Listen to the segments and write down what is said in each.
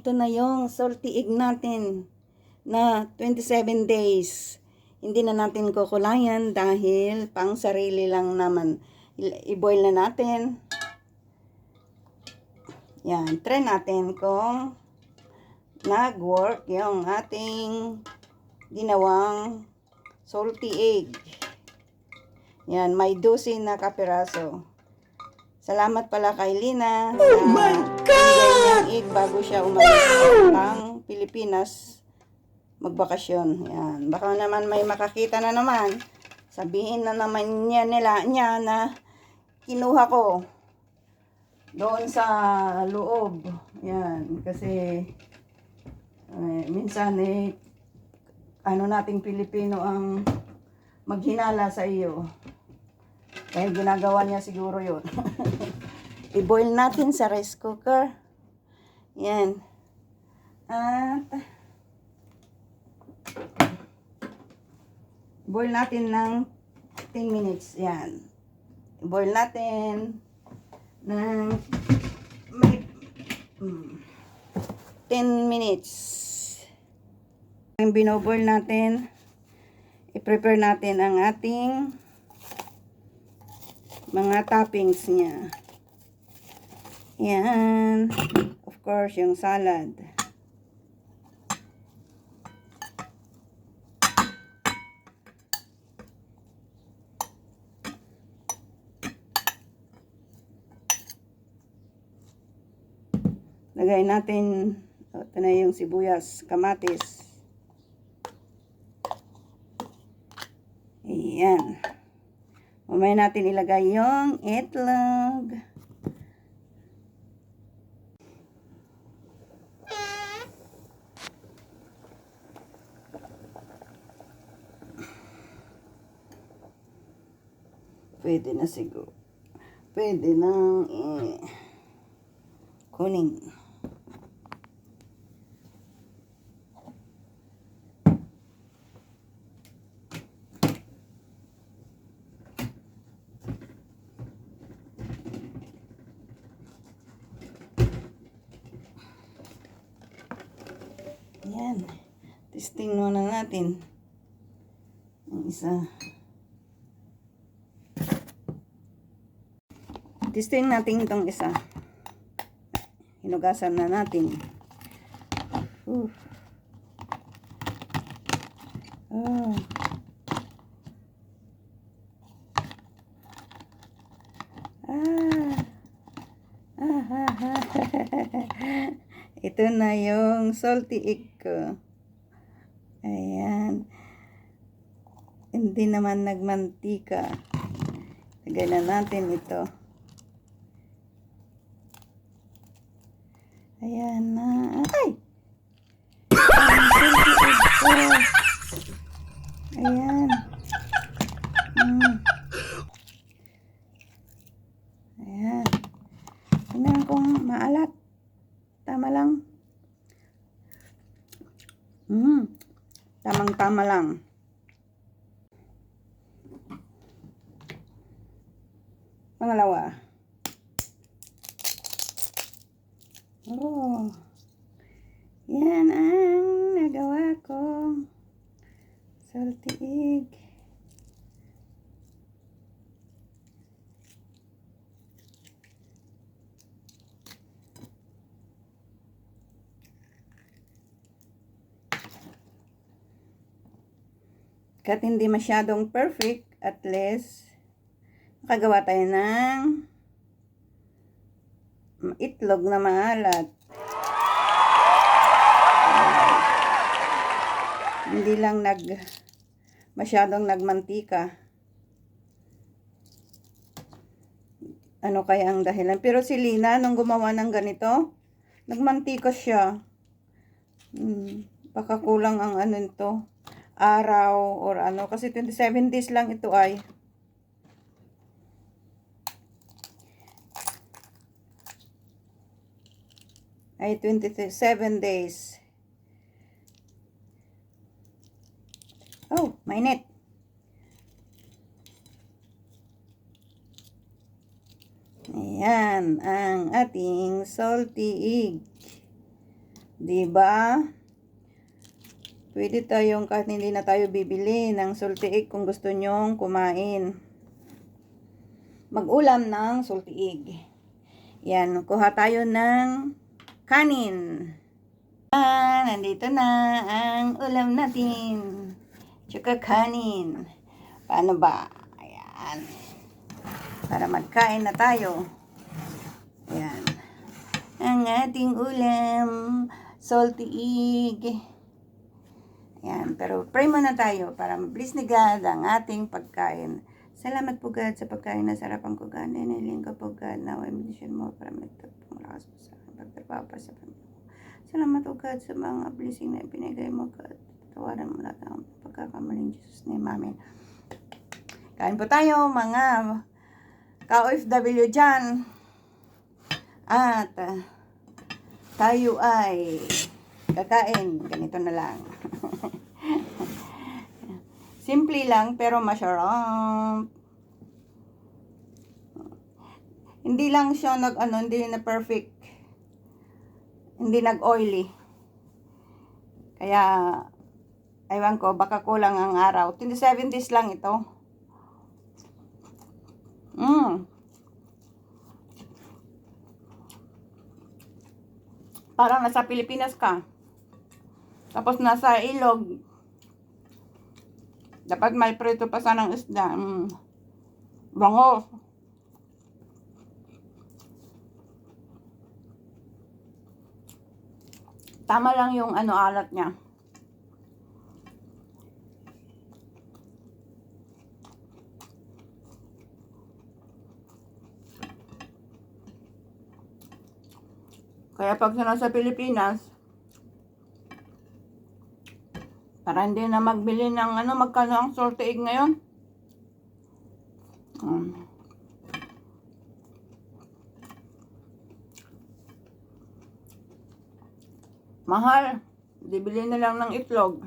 Ito na yung salty egg natin na 27 days. Hindi na natin kukulayan dahil pang sarili lang naman. I-boil na natin. Yan, try natin kung nag-work yung ating ginawang salty egg. Yan, may 12 na kapiraso. Salamat pala kay Lina. Oh my God! Egg bago siya umalis ng Pilipinas magbakasyon. Yan. Baka naman may makakita na naman. Sabihin na naman niya nila niya na kinuha ko doon sa loob. Yan. Kasi eh, minsan eh ano nating Pilipino ang maghinala sa iyo. Kaya ginagawa niya siguro yun. I-boil natin sa rice cooker. Yan. At boil natin ng 10 minutes. Yan. I-boil natin ng may, mm, 10 minutes. Ang binoboil natin, i-prepare natin ang ating mga toppings niya. Yan. Of course, yung salad. Lagay natin, oh, ito na yung sibuyas, kamatis. Ayan. Mamaya natin ilagay yung itlog. Pwede na siguro. Pwede na eh, kuning. Yan. Testing muna natin. Ang isa. Testing natin itong isa. Hinugasan na natin. Oh. Ah. Ah, ah. Ito na yung salty egg ko. Ayan. Hindi naman nagmantika. Lagay na natin ito. Ayan na. Ay! Ayan. Mm. Ayan. Tingnan kung maalat. Tama lang. Mm. Tamang-tama lang. Pangalawa. Oh. Yan ang nagawa ko. Salty egg. Kat hindi masyadong perfect, at least, makagawa tayo ng itlog na maalat. Hindi lang nag masyadong nagmantika. Ano kaya ang dahilan? Pero si Lina, nung gumawa ng ganito, nagmantika siya. Hmm, baka kulang ang ano nito, araw or ano. Kasi 27 days lang ito ay. Ay 27 days. Oh, mainit. Ayan, ang ating salty egg. 'Di ba? Pwede tayong kahit hindi na tayo bibili ng sultiig kung gusto nyong kumain. Mag-ulam ng sultiig. Yan, kuha tayo ng kanin. Ah, nandito na ang ulam natin. Tsaka kanin. Paano ba? Ayan. Para magkain na tayo. Ayan. Ang ating ulam. Salty egg. Ayan. Pero pray muna tayo para mabilis ni God ang ating pagkain. Salamat po God sa pagkain na sarapan ko God. Niniling ko po God na may medisyon mo para magtagpang lakas po sa Pagtrabaho pa Panginoon. Salamat o God sa mga blessing na ibinigay mo God. Tawaran mo lahat ng pagkakamaling Jesus name. Amen. Kain po tayo mga ka-OFW dyan. At ah, tayo ay kakain. Ganito na lang. Simple lang pero masarap. Hindi lang siya nag ano, hindi na perfect. Hindi nag-oily. Kaya Ewan ko, baka kulang ang araw. 27 days lang ito. Mm. Parang nasa Pilipinas ka. Tapos nasa ilog. Dapat may prito pa sanang isda. Mm. Bango. Tama lang yung ano alat niya. Kaya pag sa Pilipinas, para hindi na magbili ng ano, magkano ang sorte egg ngayon? Mahal. Bibili na lang ng itlog.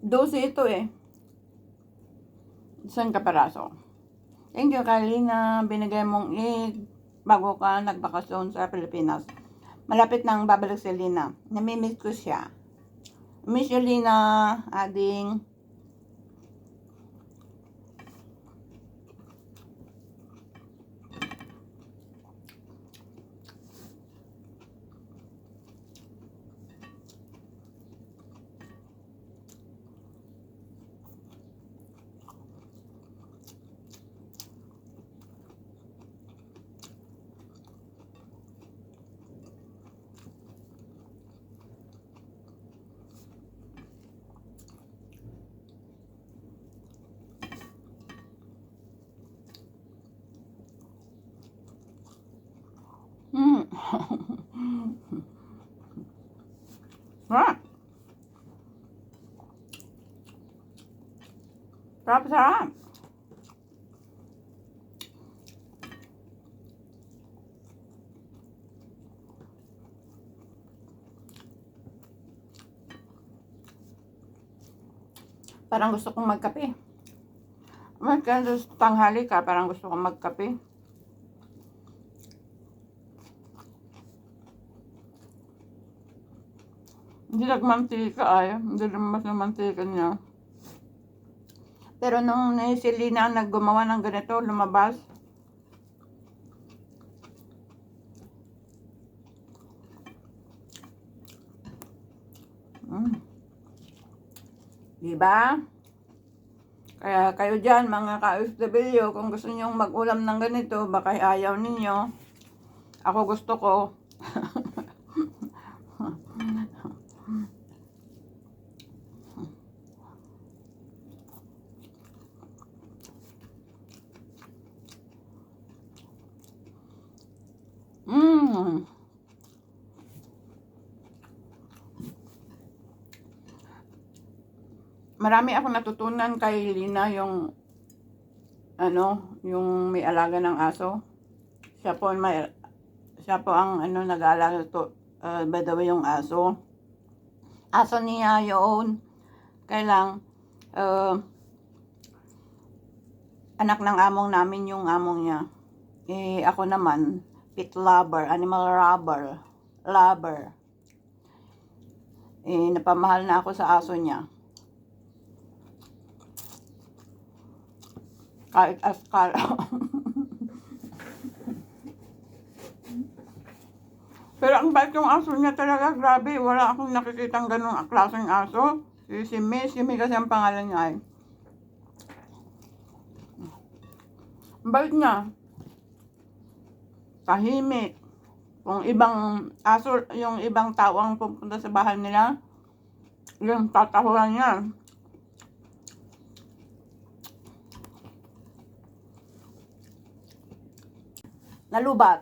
Dose ito eh. Isang kaparaso. Thank you, Kylie, na binigay mong egg bago ka nagbakasyon sa Pilipinas. Malapit nang babalik si Lina. Namimiss ko siya. Miss you, Lina. Ading. Mm. Sarap. Sarap, sarap. Parang gusto kong magkape. Magka tanghali ka, parang gusto kong magkape. Hindi nagmantika ay. Hindi lumas na mantika niya. Pero nung si Lina naggumawa ng ganito, lumabas. Mm. Diba? Kaya kayo dyan, mga ka-OFW, kung gusto nyong mag-ulam ng ganito, baka ayaw ninyo. Ako gusto ko. Mmm. Marami akong natutunan kay Lina yung ano, yung may alaga ng aso. Siya po may siya po ang ano, nag-aalala to, uh, by the way, yung aso. Aso niya yun. Kailang, uh, anak ng among namin yung among niya. Eh, ako naman, pet lover, animal lover, lover. Eh, napamahal na ako sa aso niya. Kahit askal. Pero ang bait yung aso niya talaga, grabe. Wala akong nakikitang ganun klaseng aso. Si, si May, si May kasi ang pangalan niya ay. Ang bait niya. Tahimik. Kung ibang aso, yung ibang tao ang pupunta sa bahay nila, yung tatahuran niya. Nalubat.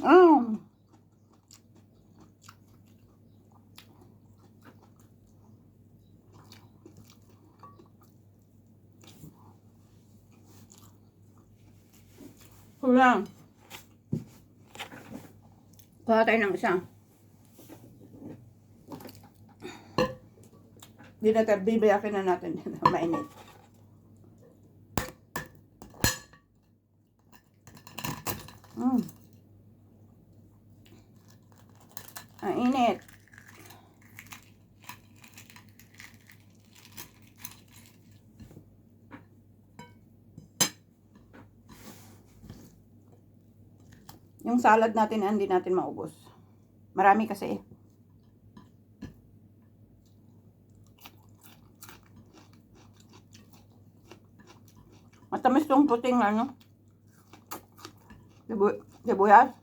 mm. Kulang. Kuha tayo ng isa. Hindi na tayo, bibiyakin na natin. Mainit. Mm. Ang init. Yung salad natin, hindi natin maubos. Marami kasi eh. Matamis tong puting ano. Sibu sibuyas.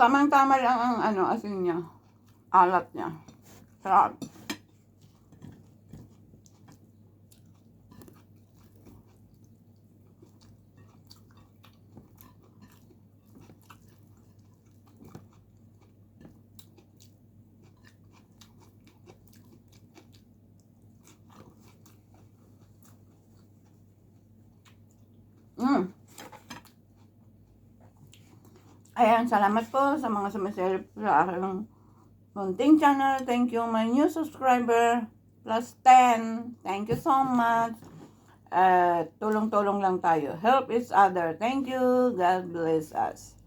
Tamang-tama lang ang ano, asin niya. Alat niya. Sarap. Mm. Ayan, salamat po sa mga sumisilip sa aking munting channel. Thank you, my new subscriber. Plus 10. Thank you so much. Uh, tulong-tulong lang tayo. Help each other. Thank you. God bless us.